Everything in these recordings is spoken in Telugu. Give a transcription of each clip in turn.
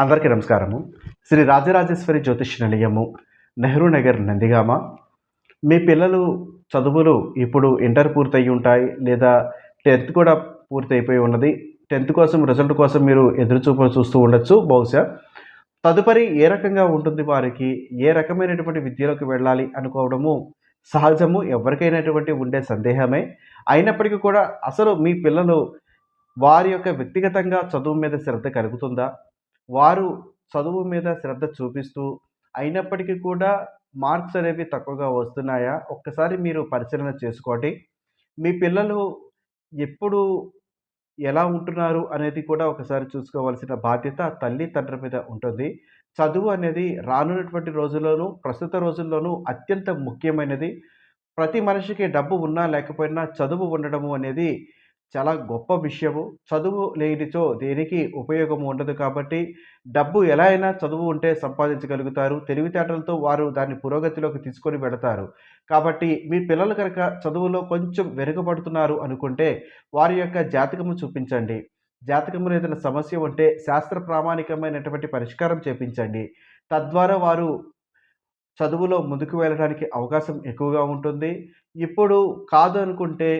అందరికీ నమస్కారము. శ్రీ రాజరాజేశ్వరి జ్యోతిష్ నిలయము నెహ్రూ నగర్ నందిగామ. మీ పిల్లలు చదువులు ఇప్పుడు ఇంటర్ పూర్తయి ఉంటాయి లేదా టెన్త్ కూడా పూర్తయిపోయి ఉన్నది. టెన్త్ కోసం రిజల్ట్ కోసం మీరు ఎదురుచూపు చూస్తూ ఉండొచ్చు బహుశా. తదుపరి ఏ రకంగా ఉంటుంది వారికి ఏ రకమైనటువంటి విద్యలోకి వెళ్ళాలి అనుకోవడము సహజము ఎవరికైనటువంటి ఉండే సందేహమే. అయినప్పటికీ కూడా అసలు మీ పిల్లలు వారి యొక్క వ్యక్తిగతంగా చదువు మీద శ్రద్ధ కలుగుతుందా? వారు చదువు మీద శ్రద్ధ చూపిస్తూ అయినప్పటికీ కూడా మార్క్స్ అనేవి తక్కువగా వస్తున్నాయా? ఒక్కసారి మీరు పరిశీలన చేసుకోండి. మీ పిల్లలు ఎప్పుడు ఎలా ఉంటున్నారు అనేది కూడా ఒకసారి చూసుకోవాల్సిన బాధ్యత తల్లి తండ్రి మీద ఉంటుంది. చదువు అనేది రానున్నటువంటి రోజుల్లోనూ ప్రస్తుత రోజుల్లోనూ అత్యంత ముఖ్యమైనది. ప్రతి మనిషికి డబ్బు ఉన్నా లేకపోయినా చదువు ఉండడము అనేది చాలా గొప్ప విషయము. చదువు లేనిచో దేనికి ఉపయోగం ఉండదు కాబట్టి డబ్బు ఎలా అయినా చదువు ఉంటే సంపాదించగలుగుతారు. తెలివితేటలతో వారు దాన్ని పురోగతిలోకి తీసుకొని పెడతారు కాబట్టి మీ పిల్లలు కనుక చదువులో కొంచెం వెనుకబడుతున్నారు అనుకుంటే వారి యొక్క జాతకము చూపించండి. జాతకంలో ఏదైనా సమస్య ఉంటే శాస్త్ర ప్రామాణికమైనటువంటి పరిష్కారం చేపించండి. తద్వారా వారు చదువులో ముందుకు వెళ్ళడానికి అవకాశం ఎక్కువగా ఉంటుంది. ఇప్పుడు కాదు అనుకుంటే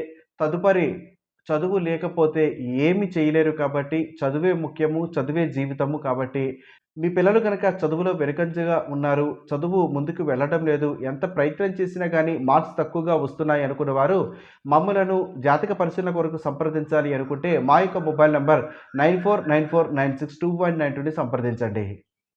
తదుపరి చదువు లేకపోతే ఏమి చేయలేరు కాబట్టి చదువే ముఖ్యము చదువే జీవితము కాబట్టి మీ పిల్లలు కనుక చదువులో వెనుకంజగా ఉన్నారు చదువు ముందుకు వెళ్ళడం లేదు ఎంత ప్రయత్నం చేసినా కానీ మార్క్స్ తక్కువగా వస్తున్నాయి అనుకున్న వారు మమ్మలను జాతక పరిశీలన కొరకు సంప్రదించాలి అనుకుంటే మా యొక్క mobile number nine four nine four nine six two point nine టూని సంప్రదించండి.